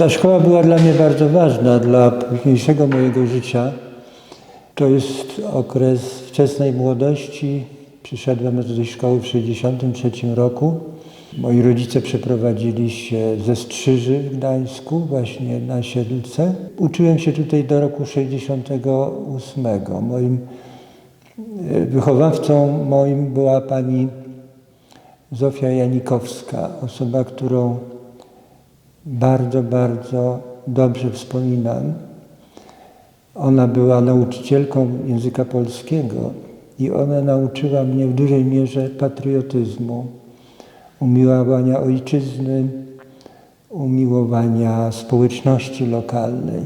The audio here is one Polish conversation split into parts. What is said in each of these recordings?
Ta szkoła była dla mnie bardzo ważna, dla późniejszego mojego życia. To jest okres wczesnej młodości. Przyszedłem do tej szkoły w 1963 roku. Moi rodzice przeprowadzili się ze Strzyży w Gdańsku, właśnie na Siedlce. Uczyłem się tutaj do roku 68. Moim e, wychowawcą moim była pani Zofia Janikowska, osoba, którą bardzo, bardzo dobrze wspominam. Ona była nauczycielką języka polskiego i ona nauczyła mnie w dużej mierze patriotyzmu, umiłowania ojczyzny, umiłowania społeczności lokalnej.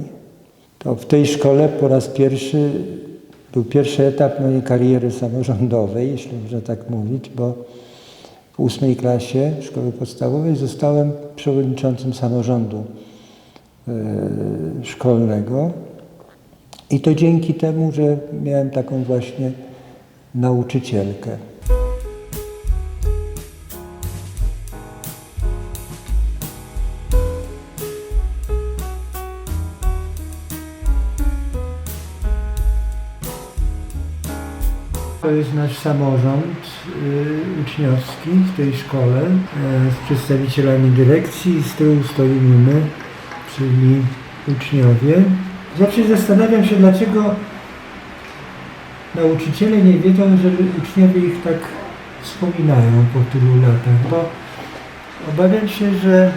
To w tej szkole po raz pierwszy był pierwszy etap mojej kariery samorządowej, jeśli można tak mówić, bo w ósmej klasie szkoły podstawowej zostałem przewodniczącym samorządu e, szkolnego. I to dzięki temu, że miałem taką właśnie nauczycielkę. Jest nasz samorząd y, uczniowski w tej szkole y, z przedstawicielami dyrekcji. Z tyłu stoimy my, czyli uczniowie. Zawsze zastanawiam się, dlaczego nauczyciele nie wiedzą, że uczniowie ich tak wspominają po tylu latach, bo obawiam się, że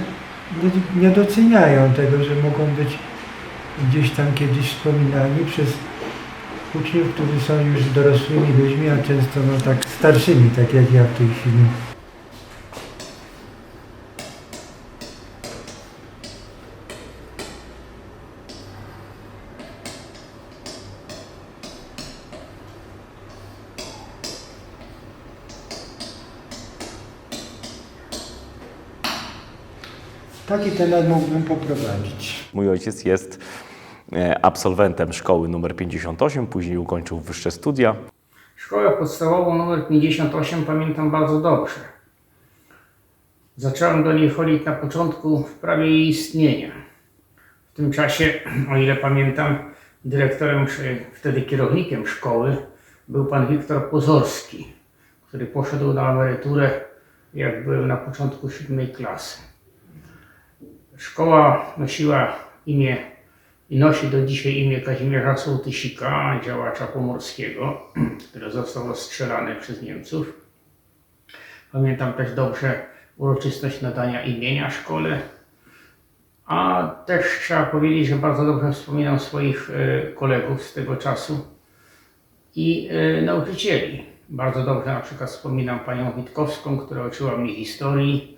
nie doceniają tego, że mogą być gdzieś tam kiedyś wspominani przez uczniów, którzy są już dorosłymi ludźmi, a często no tak starszymi, tak jak ja w tej chwili. Taki temat mógłbym poprowadzić. Mój ojciec jest absolwentem szkoły numer 58, później ukończył wyższe studia. Szkołę podstawową numer 58 pamiętam bardzo dobrze. Zacząłem do niej chodzić na początku prawie jej istnienia. W tym czasie, o ile pamiętam, dyrektorem czy wtedy kierownikiem szkoły był pan Wiktor Pozorski, który poszedł na emeryturę, jak byłem na początku siódmej klasy. Szkoła nosiła imię nosi do dzisiaj imię Kazimierza Sołtysika, działacza pomorskiego, który został ostrzelany przez Niemców. Pamiętam też dobrze uroczystość nadania imienia szkole. A też trzeba powiedzieć, że bardzo dobrze wspominam swoich e, kolegów z tego czasu i e, nauczycieli. Bardzo dobrze na przykład wspominam panią Witkowską, która uczyła mnie historii,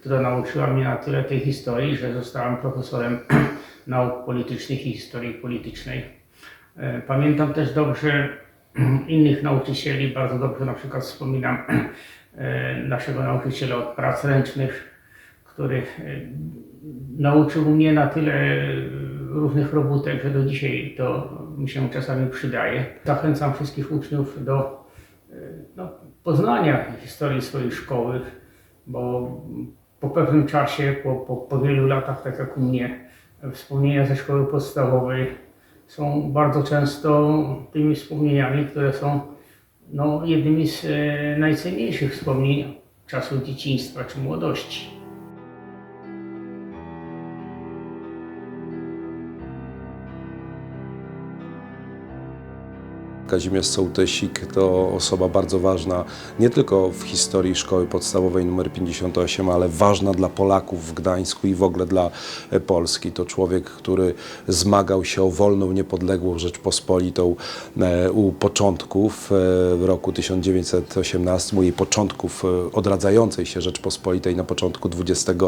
która nauczyła mnie na tyle tej historii, że zostałem profesorem nauk politycznych i historii politycznej. E, Pamiętam też dobrze innych nauczycieli, bardzo dobrze na przykład wspominam e, naszego nauczyciela od prac ręcznych, który e, nauczył mnie na tyle różnych robótek, że do dzisiaj to mi się czasami przydaje. Zachęcam wszystkich uczniów do no, poznania historii swojej szkoły, bo po pewnym czasie, po, po, po wielu latach, tak jak u mnie, wspomnienia ze szkoły podstawowej są bardzo często tymi wspomnieniami, które są no, jednymi z e, najcenniejszych wspomnień czasu dzieciństwa czy młodości. Kazimierz Sołtysik to osoba bardzo ważna nie tylko w historii szkoły podstawowej nr 58, ale ważna dla Polaków w Gdańsku i w ogóle dla e, Polski. To człowiek, który zmagał się o wolną, niepodległą Rzeczpospolitą e, u początków e, roku 1918, u jej początków odradzającej się Rzeczpospolitej na początku XX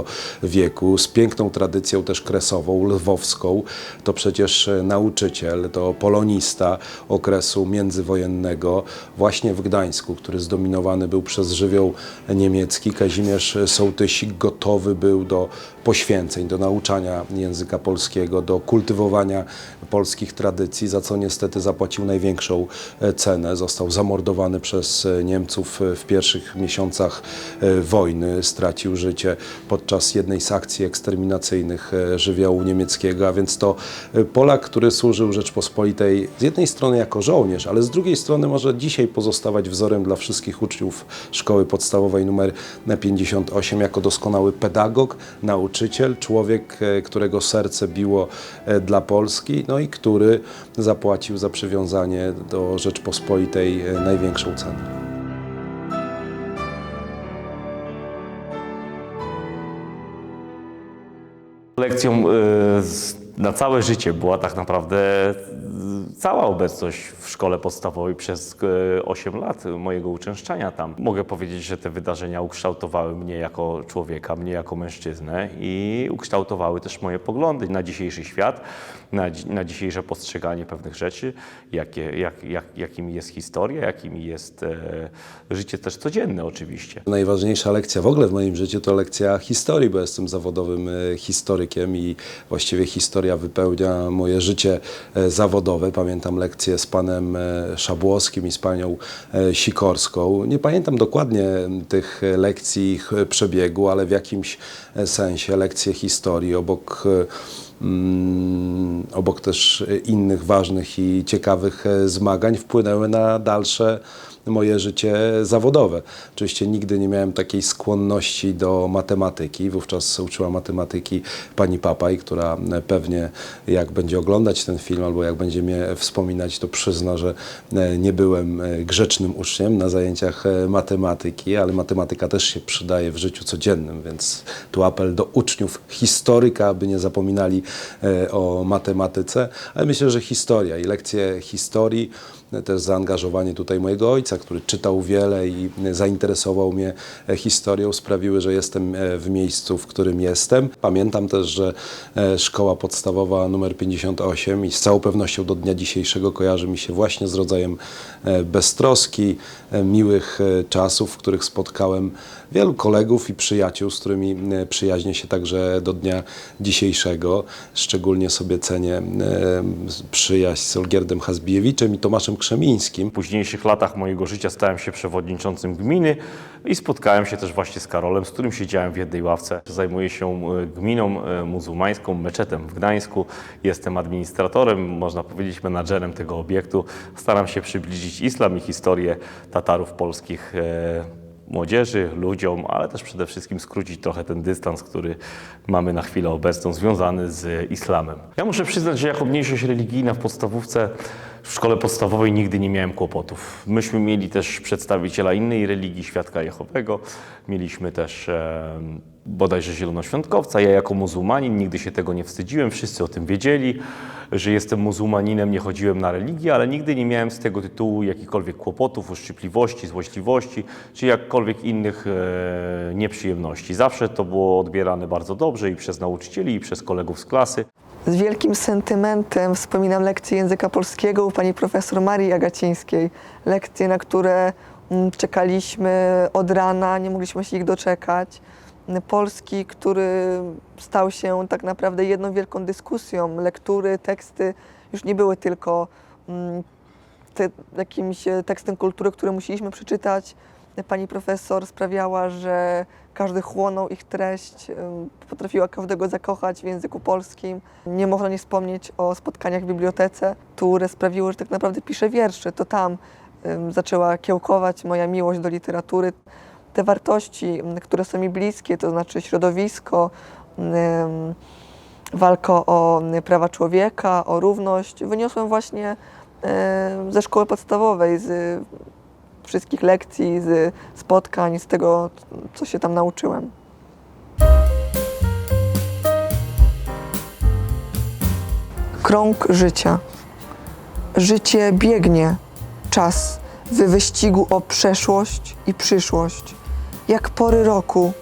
wieku, z piękną tradycją też kresową, lwowską. To przecież nauczyciel, to polonista okresu międzywojennego właśnie w Gdańsku, który zdominowany był przez żywioł niemiecki. Kazimierz Sołtysik gotowy był do poświęceń, do nauczania języka polskiego, do kultywowania polskich tradycji, za co niestety zapłacił największą e, cenę. Został zamordowany przez e, Niemców e, w pierwszych miesiącach wojny, stracił życie podczas jednej z akcji eksterminacyjnych żywiołu niemieckiego, a więc to Polak, który służył Rzeczpospolitej z jednej strony jako żołnierz, ale z drugiej strony może dzisiaj pozostawać wzorem dla wszystkich uczniów szkoły podstawowej numer 58 jako doskonały pedagog, nauczyciel, człowiek, e, którego serce biło e, dla Polski, no i który zapłacił za przywiązanie do Rzeczpospolitej e, największą cenę. Lekcją na całe życie była tak naprawdę cała obecność w szkole podstawowej przez e, 8 lat mojego uczęszczania tam. Mogę powiedzieć, że te wydarzenia ukształtowały mnie jako człowieka, mnie jako mężczyznę i ukształtowały też moje poglądy na dzisiejszy świat, na, na dzisiejsze postrzeganie pewnych rzeczy, jakie, jak, jak, jakimi jest historia, jakimi jest e, życie też codzienne oczywiście. Najważniejsza lekcja w ogóle w moim życiu to lekcja historii, bo jestem zawodowym e, historykiem i właściwie historia wypełnia moje życie e, zawodowe. Pamiętam lekcje z panem e, Szabłowskim i z panią e, Sikorską. Nie pamiętam dokładnie tych e, lekcji, ich przebiegu, ale w jakimś sensie lekcje historii obok mm, obok też innych ważnych i ciekawych zmagań wpłynęły na dalsze moje życie zawodowe. Oczywiście nigdy nie miałem takiej skłonności do matematyki. Wówczas uczyła matematyki pani Papaj, która e, pewnie jak będzie oglądać ten film albo jak będzie mnie wspominać, to przyzna, że e, nie byłem e, grzecznym uczniem na zajęciach matematyki, ale matematyka też się przydaje w życiu codziennym, więc tu apel do uczniów historyka, aby nie zapominali o matematyce, ale myślę, że historia i lekcje historii też zaangażowanie tutaj mojego ojca, który czytał wiele i zainteresował mnie e, historią, sprawiły, że jestem e, w miejscu, w którym jestem. Pamiętam też, że e, szkoła podstawowa numer 58 i z całą pewnością do dnia dzisiejszego kojarzy mi się właśnie z rodzajem beztroski, miłych czasów, w których spotkałem wielu kolegów i przyjaciół, z którymi e, przyjaźnię się także do dnia dzisiejszego. Szczególnie sobie cenię e, przyjaźń z Olgierdem Hazbijewiczem i Tomaszem Krzemińskim. W późniejszych latach mojego życia stałem się przewodniczącym gminy i spotkałem się też właśnie z Karolem, z którym siedziałem w jednej ławce. Zajmuję się e, gminą muzułmańską, meczetem w Gdańsku. Jestem administratorem, można powiedzieć menadżerem tego obiektu. Staram się przybliżyć islam i historię Tatarów polskich młodzieży, ludziom, ale też przede wszystkim skrócić trochę ten dystans, który mamy na chwilę obecną związany z islamem. Ja muszę przyznać, że jako mniejszość religijna w podstawówce w szkole podstawowej nigdy nie miałem kłopotów. Myśmy mieli też przedstawiciela innej religii, Świadka Jehowego. Mieliśmy też e, bodajże zielonoświątkowca. Ja jako muzułmanin nigdy się tego nie wstydziłem. Wszyscy o tym wiedzieli, że jestem muzułmaninem, nie chodziłem na religię, ale nigdy nie miałem z tego tytułu jakichkolwiek kłopotów, uszczypliwości, złośliwości, czy jakkolwiek innych e, nieprzyjemności. Zawsze to było odbierane bardzo dobrze i przez nauczycieli, i przez kolegów z klasy. Z wielkim sentymentem wspominam lekcje języka polskiego u pani profesor Marii Agacińskiej. Lekcje, na które mm, czekaliśmy od rana, nie mogliśmy się ich doczekać. Polski, który stał się tak naprawdę jedną wielką dyskusją. Lektury, teksty już nie były tylko mm, te, jakimś e, tekstem kultury, który musieliśmy przeczytać. Pani profesor sprawiała, że każdy chłonął ich treść, potrafiła każdego zakochać w języku polskim. Nie można nie wspomnieć o spotkaniach w bibliotece, które sprawiły, że tak naprawdę piszę wiersze. To tam zaczęła kiełkować moja miłość do literatury. Te wartości, które są mi bliskie, to znaczy środowisko, walka o prawa człowieka, o równość, wyniosłem właśnie ze szkoły podstawowej, z wszystkich lekcji, z spotkań, z tego, co się tam nauczyłem. Krąg życia. Życie biegnie, czas w wyścigu o przeszłość i przyszłość. Jak pory roku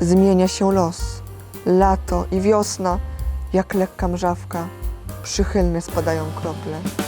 zmienia się los. Lato i wiosna, jak lekka mrzawka, przychylne spadają krople.